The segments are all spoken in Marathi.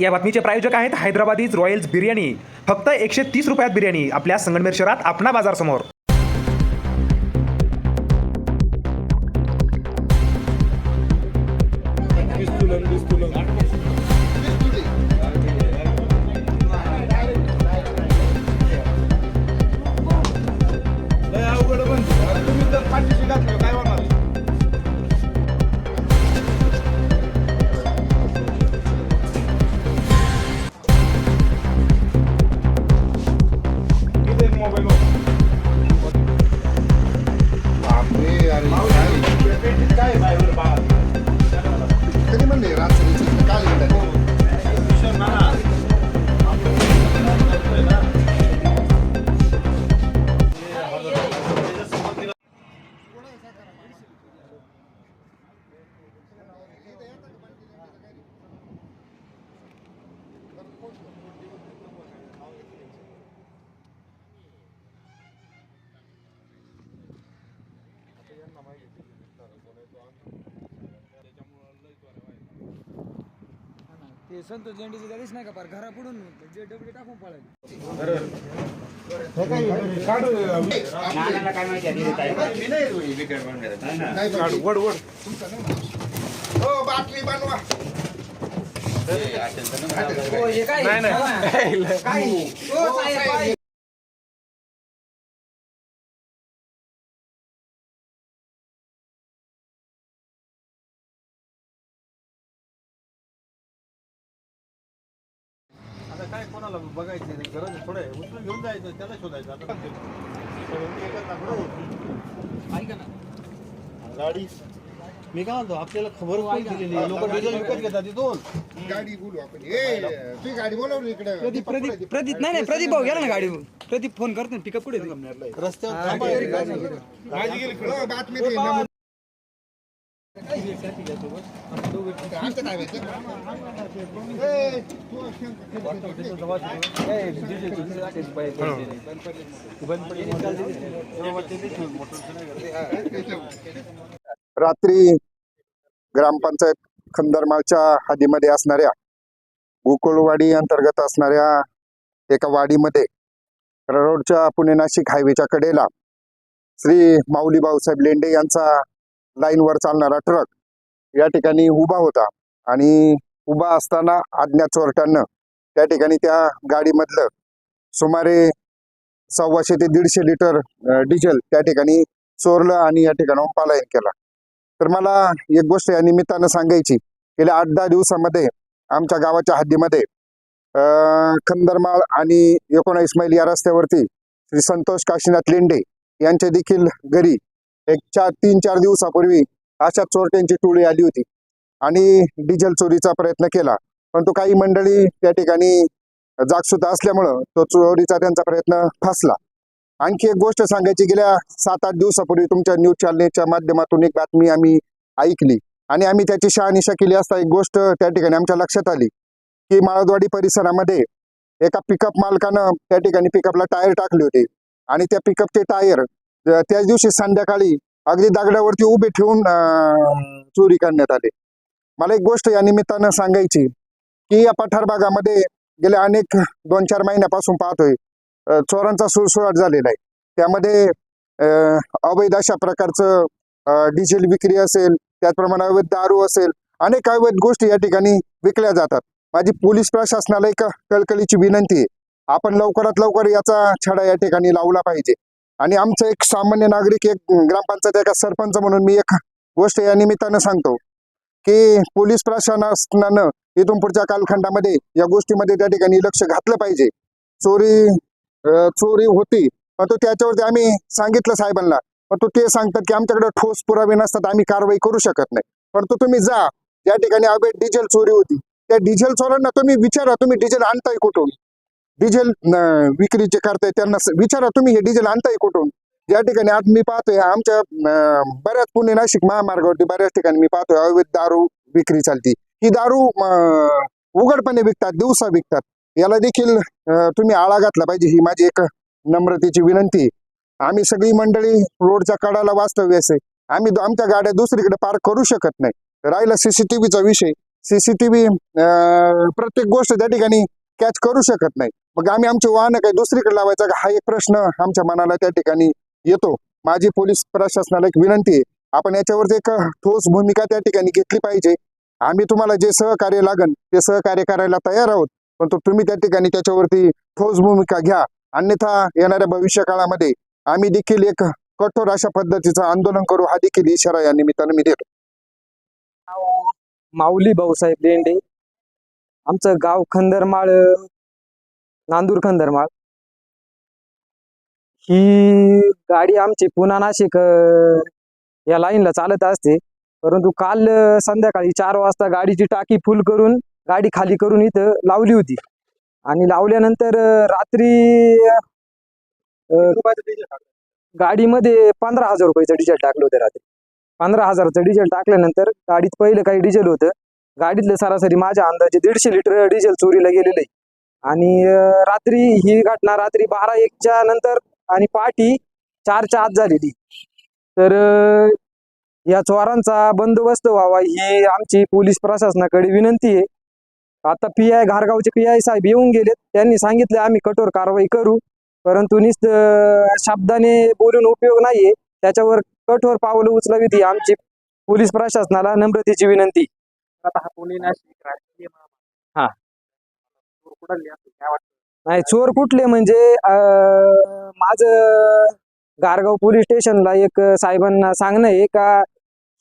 या बातमीचे प्रायोजक आहेत हैदराबादीज रॉयल्स बिर्याणी. फक्त एकशे तीस रुपयात बिर्याणी आपल्या संगमनेर शहरात आपणा बाजार ते संतोष झेंडीची गाडीच नाही का पार? घरापुढून जे डबडे टाकून पळाले. नाही पण वड वड हो बाटली बनवा नाही नाही. आता काय कोणाला बघायचं नाही गरज थोडं आहे. उचलून घेऊन जायचं त्याला शोधायचं. आता ते? ऐका ना. गाडी. मी काय म्हणतो आपल्याला खबर कोण दिलेली लोक डिझेल विकत घेतात तिथून. गाडी बोलू आपण. ए तुझी गाडी बोलवली इकडे. प्रदीप प्रदीप प्रदीप. नाही नाही प्रदीप भाऊ गेला ना गाडी. प्रदीप फोन करतो पिकअप कुठे आहे ते? रस्त्यावर थांबा. गाडी गेली हो, बातमी दे. रात्री ग्रामपंचायत खंदरमाळच्या हद्दीमध्ये असणाऱ्या गोकुळवाडी अंतर्गत असणाऱ्या एका वाडीमध्ये रोडच्या पुणे नाशिक हायवेच्या कडेला श्री माऊली भाऊसाहेब लेंडे यांचा लाईनवर चालणारा ट्रक या ठिकाणी उभा होता. आणि उभा असताना अज्ञात चोरट्यानं त्या ठिकाणी त्या गाडीमधलं सुमारे सव्वाशे ते दीडशे लिटर डिझेल त्या ठिकाणी चोरलं आणि या ठिकाणाहून पलायन केला. तर मला एक गोष्ट या निमित्तानं सांगायची गेल्या आठ दहा दिवसामध्ये आमच्या गावाच्या हद्दीमध्ये खंदरमाळ आणि एकोणा मैल या रस्त्यावरती श्री संतोष काशीनाथ लेंडे यांचे देखील घरी एक चार तीन चार दिवसापूर्वी अशा चोरट्यांची टोळी आली होती. आणि डिझेल चोरीचा प्रयत्न केला. परंतु काही मंडळी त्या ठिकाणी जागसूत असल्यामुळं तो चोरीचा त्यांचा प्रयत्न फसला. आणखी एक गोष्ट सांगायची गेल्या सात आठ दिवसापूर्वी तुमच्या न्यूज चॅनलच्या माध्यमातून एक बातमी आम्ही ऐकली. आणि आम्ही त्याची शहानिशा केली असता एक गोष्ट त्या ठिकाणी आमच्या लक्षात आली की माळदवाडी परिसरामध्ये एका पिकअप मालकानं त्या ठिकाणी पिकअपला टायर टाकले होते. आणि त्या पिकअपचे टायर त्याच दिवशी संध्याकाळी अगदी दागड्यावरती उभे ठेवून चोरी करण्यात आले. मला एक गोष्ट या निमित्तानं सांगायची की या पठार भागामध्ये गेल्या अनेक दोन चार महिन्यापासून पाहतोय चोरांचा सुळसुळाट झालेला आहे. त्यामध्ये अवैध अशा प्रकारचं डिझेल विक्री असेल त्याचप्रमाणे अवैध दारू असेल अनेक अवैध गोष्टी या ठिकाणी विकल्या जातात. माझी पोलीस प्रशासनाला एक कळकळीची विनंती आहे. आपण लवकरात लवकर याचा छडा या ठिकाणी लावला पाहिजे. आणि आमचं एक सामान्य नागरिक एक ग्रामपंचायत एका सरपंच म्हणून मी एक गोष्ट या निमित्तानं सांगतो की पोलीस प्रशासनानं इथून पुढच्या कालखंडामध्ये या गोष्टीमध्ये त्या ठिकाणी लक्ष घातलं पाहिजे. चोरी चोरी होती पण तो त्याच्यावरती आम्ही सांगितलं साहेबांना. पण तो ते सांगतात की आमच्याकडे ठोस पुरावे नसतात आम्ही कारवाई करू शकत नाही. परंतु तुम्ही जा ज्या ठिकाणी अवैध डिझेल चोरी होती. त्या डिझेल चोरांना तुम्ही विचारा तुम्ही डिझेल आणताय कुठून? डिझेल विक्री जे करताय त्यांना विचारा तुम्ही हे डिझेल आणताय कुठून? ज्या ठिकाणी आज मी पाहतोय आमच्या बऱ्याच पुणे नाशिक महामार्गावरती बऱ्याच ठिकाणी मी पाहतोय अवैध दारू विक्री चालती. ही दारू उघडपणे विकतात दिवसा विकतात. याला देखील तुम्ही आळा घातला पाहिजे ही माझी एक नम्रतेची विनंती आहे. आम्ही सगळी मंडळी रोडच्या कडाला वास्तव्यास आहे आम्ही आमच्या गाड्या दुसरीकडे पार्क करू शकत नाही. राहिला सीसीटीव्हीचा विषय. सीसीटीव्ही प्रत्येक गोष्ट त्या ठिकाणी कॅच करू शकत नाही. मग आम्ही आमचे वाहन काही दुसरीकडे लावायचा? का हा एक प्रश्न आमच्या मनाला त्या ठिकाणी येतो. माझी पोलीस प्रशासनाला एक विनंती आहे. आपण याच्यावरती एक ठोस भूमिका त्या ठिकाणी घेतली पाहिजे. आम्ही तुम्हाला जे सहकार्य लागन ते सहकार्य करायला तयार आहोत. पण तुम्ही त्या ठिकाणी त्याच्यावरती ठोस भूमिका घ्या. अन्यथा येणाऱ्या भविष्य काळामध्ये आम्ही देखील एक कठोर अशा पद्धतीचं आंदोलन करू. हा देखील इशारा या निमित्तानं मी देतो. माऊली भाऊसाहेब लेंडे आमचं गाव खंदरमाळ नांदूर खंदरमाळ. ही गाडी आमची पुन्हा नाशिक या लाईनला चालत असते. परंतु काल संध्याकाळी चार वाजता गाडीची टाकी फुल करून गाडी खाली करून इथं लावली होती. आणि लावल्यानंतर रात्री गाडीमध्ये पंधरा हजार रुपयाचं डिझेल टाकलं होतं रात्री. पंधरा हजाराचं डिझेल टाकल्यानंतर गाडीत पहिलं काही डिझेल होतं. गाडीतले सरासरी माझ्या अंदाजे दीडशे लिटर डिझेल चोरीला गेलेलं. आहे आणि रात्री ही घटना रात्री बारा एकच्या नंतर आणि पहाटी चारच्या आत झालेली. तर या चोरांचा बंदोबस्त व्हावा ही आमची पोलीस प्रशासनाकडे विनंती आहे. आता पी आय घारगावचे पी आय साहेब येऊन गेलेत. त्यांनी सांगितले आम्ही कठोर कारवाई करू. परंतु निस्त शब्दाने बोलून उपयोग नाहीये. त्याच्यावर कठोर पावलं उचलावीत ही आमची पोलीस प्रशासनाला नम्रतेची विनंती. आता पुणे नाशिक राजकीय हा. कुठले असेल काय वाटतं? नाही चोर कुठले? म्हणजे अं, माझं गारगाव पोलीस स्टेशनला एक साहेबांना सांगणं आहे का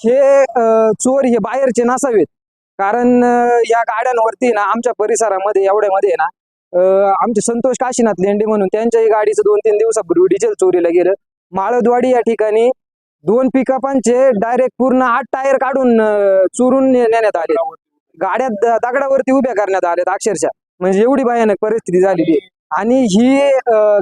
हे अं, चोर हे बाहेरचे नसावेत. कारण अं, या गाड्यांवरती ना आमच्या परिसरामध्ये एवढ्यामध्ये ना अं, आमचे संतोष काशीनाथ लेंडे म्हणून त्यांच्याही गाडीचं दोन तीन दिवसापूर्वी डिझेल चोरीला गेलं. माळदवाडी या ठिकाणी दोन पिकअपांचे डायरेक्ट पूर्ण आठ टायर काढून चोरून नेण्यात आले गाड्या दगडावरती उभ्या करण्यात आल्यात अक्षरशः. म्हणजे एवढी भयानक परिस्थिती झालेली आहे. आणि ही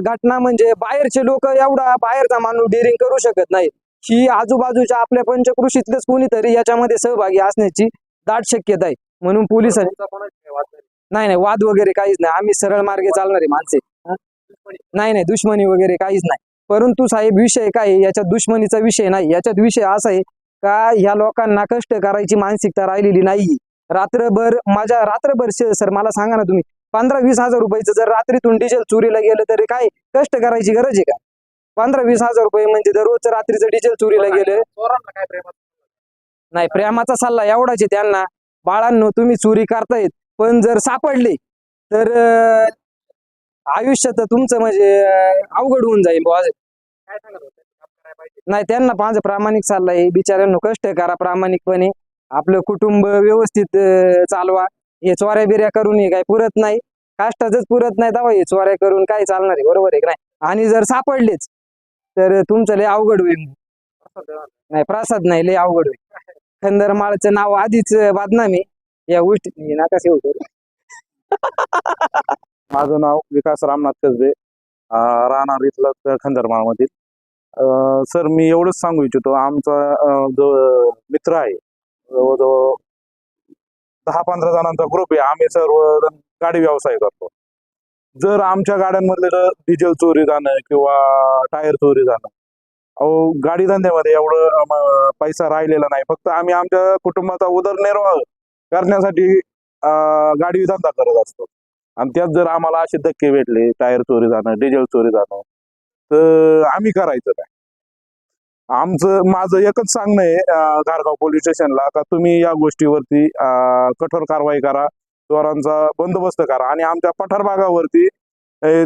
घटना म्हणजे बाहेरचे लोक एवढा बाहेरचा माणूस डेअरिंग करू शकत नाही. ही आजूबाजूच्या आपल्या पंचकृषीतलेच कोणीतरी याच्यामध्ये सहभागी असण्याची दाट शक्यता आहे. म्हणून पोलिसांनी नाही. नाही वाद वगैरे काहीच नाही. आम्ही सरळ मार्गे चालणारे माणसे नाही नाही दुश्मनी वगैरे काहीच नाही. परंतु साहेब विषय काय? याच्यात दुश्मनीचा विषय नाही. याच्यात विषय असा आहे का ह्या लोकांना कष्ट करायची मानसिकता राहिलेली नाही रात्रभर माझ्या रात्रभर सर मला सांगा ना तुम्ही. पंधरा वीस हजार रुपयाचं जर रात्रीतून डिझेल चोरीला गेलं तरी काय कष्ट करायची गरज आहे का? पंधरा वीस हजार रुपये म्हणजे दररोजचं रात्रीचं डिझेल चोरीला गेलं. नाही प्रेमाचा सल्ला एवढाच आहे त्यांना. बाळांनो तुम्ही चोरी करतायत पण जर सापडले तर अं, आयुष्यात तुमचं म्हणजे अवघड होऊन जाईल बुवा. काय सांगत होते? काम करायला पाहिजे. नाही त्यांना माझा प्रामाणिक सल्ला आहे बिचाऱ्यांनो कष्ट करा प्रामाणिकपणे. आपलं कुटुंब व्यवस्थित अं, चालवा. हे चोऱ्या बिऱ्या करून हे काही पुरत नाही. काष्टाचंच पुरत नाही तेव्हा हे चोऱ्या करून काय चालणार आहे बरोबर आहे की नाही? आणि जर सापडलेच तर तुमचं लय अवघड होईल. असं देवा. नाही. प्रसाद नाही लय अवघड होईल. खंदरमाळचं नाव आधीच बदनामी या गोष्टी नका सेव करू माझं नाव विकास रामनाथ कसबे राहणार इथलं खंजरमाळमधील. सर मी एवढंच सांगू इच्छितो आमचा जो मित्र आहे जवळजवळ दहा पंधरा जणांचा ग्रुप आहे आम्ही सर्व गाडी व्यवसाय करतो. जर आमच्या गाड्यांमधले जर डिझेल चोरी जाणं किंवा टायर चोरी जाणं अहो गाडी धंद्यामध्ये एवढं पैसा राहिलेला नाही. फक्त आम्ही आमच्या कुटुंबाचा उदरनिर्वाह करण्यासाठी गाडी धंदा करत असतो. आणि त्यात जर आम्हाला असे धक्के भेटले टायर चोरी जाणं डिझेल चोरी जाणं तर आम्ही करायचं काय? आमचं माझं एकच सांगणं आहे गारगाव घारगाव पोलीस स्टेशनला का तुम्ही या गोष्टीवरती कठोर कारवाई करा चोरांचा बंदोबस्त करा आणि आमच्या पठार भागावरती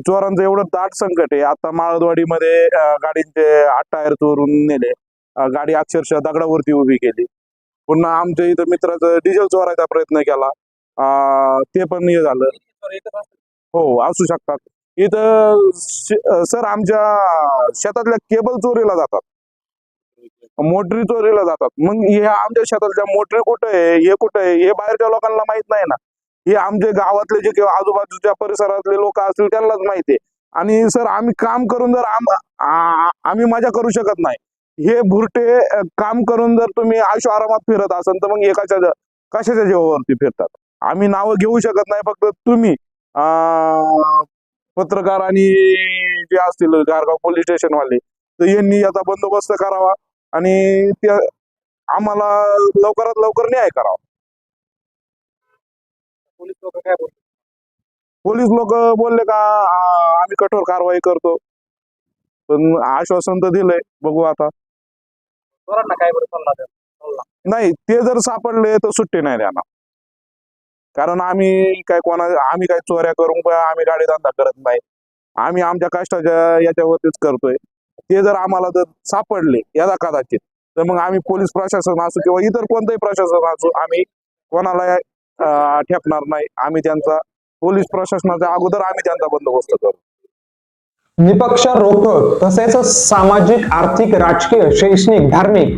चोरांचं एवढं दाट संकट आहे. आता माळदवाडीमध्ये गाडींचे आठ टायर चोरून नेले. गाडी अक्षरशः दगडावरती उभी केली. पुन्हा आमच्या इथं मित्राचं डिझेल चोरायचा प्रयत्न केला. ते पण हे झालं. हो असू शकतात. इथं सर आमच्या शेतातल्या केबल चोरीला जातात. मोटरी चोरीला जातात. मग हे आमच्या शेतातल्या मोटरी कुठं आहे? हे कुठं आहे? हे बाहेरच्या लोकांना माहीत नाही ना. हे आमच्या गावातले जे किंवा आजूबाजूच्या परिसरातले लोक असतील त्यांनाच माहिती आहे. आणि सर आम्ही काम करून जर आम आम्ही मजा करू शकत नाही. हे भुरटे काम करून जर तुम्ही आयुष्य आरामात फिरत असाल तर मग एकाच्या कशाच्या जीवावरती फिरतात? आम्ही नावं घेऊ शकत नाही फक्त तुम्ही अं, पत्रकार आणि जे असतील गारगाव पोलीस स्टेशन वाले तर यांनी याचा बंदोबस्त करावा आणि त्या आम्हाला लवकरात लवकर न्याय करावा. पोलीस लोक काय बोलतात? पोलीस लोक बोलले का आम्ही कठोर कारवाई करतो. पण आश्वासन तर दिलंय बघू आता. काय बरं नाही ते जर सापडले तर सुट्टी नाही देणार. कारण आम्ही काय कोणा आम्ही काय चोऱ्या करून आम्ही गाडी धंदा करत नाही. आम्ही आमच्या कष्टाच्या याच्यावरतीच करतोय. ते जर आम्हाला जर सापडले याला कदाचित तर मग आम्ही पोलीस प्रशासन असू किंवा इतर कोणतंही प्रशासन असू आम्ही कोणाला ठेपणार नाही. आम्ही त्यांचा पोलीस प्रशासनाच्या अगोदर आम्ही त्यांचा बंदोबस्त करू. निपक्ष रोखक तसेच सामाजिक आर्थिक राजकीय शैक्षणिक धार्मिक